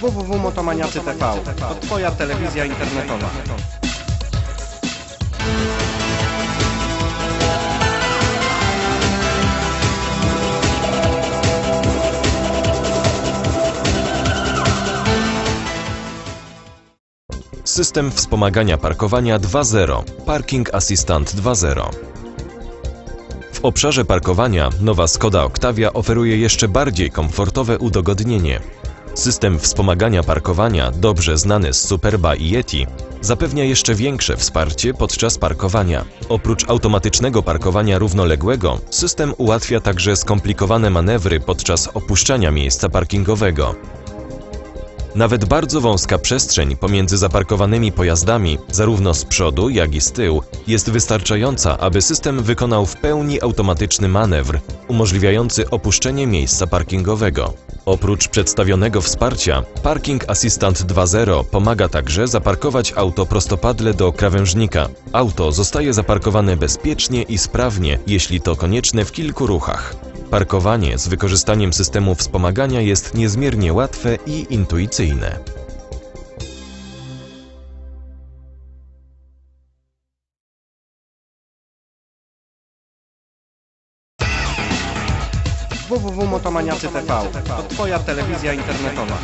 www.motomaniacy.tv To Twoja telewizja internetowa. System wspomagania parkowania 2.0 Parking Assistant 2.0 W obszarze parkowania nowa Skoda Octavia oferuje jeszcze bardziej komfortowe udogodnienie. System wspomagania parkowania, dobrze znany z Superba i Yeti, zapewnia jeszcze większe wsparcie podczas parkowania. Oprócz automatycznego parkowania równoległego, system ułatwia także skomplikowane manewry podczas opuszczania miejsca parkingowego. Nawet bardzo wąska przestrzeń pomiędzy zaparkowanymi pojazdami, zarówno z przodu, jak i z tyłu, jest wystarczająca, aby system wykonał w pełni automatyczny manewr, umożliwiający opuszczenie miejsca parkingowego. Oprócz przedstawionego wsparcia, Parking Assistant 2.0 pomaga także zaparkować auto prostopadle do krawężnika. Auto zostaje zaparkowane bezpiecznie i sprawnie, jeśli to konieczne w kilku ruchach. Parkowanie z wykorzystaniem systemu wspomagania jest niezmiernie łatwe i intuicyjne. www.motomaniacy.tv To Twoja telewizja internetowa.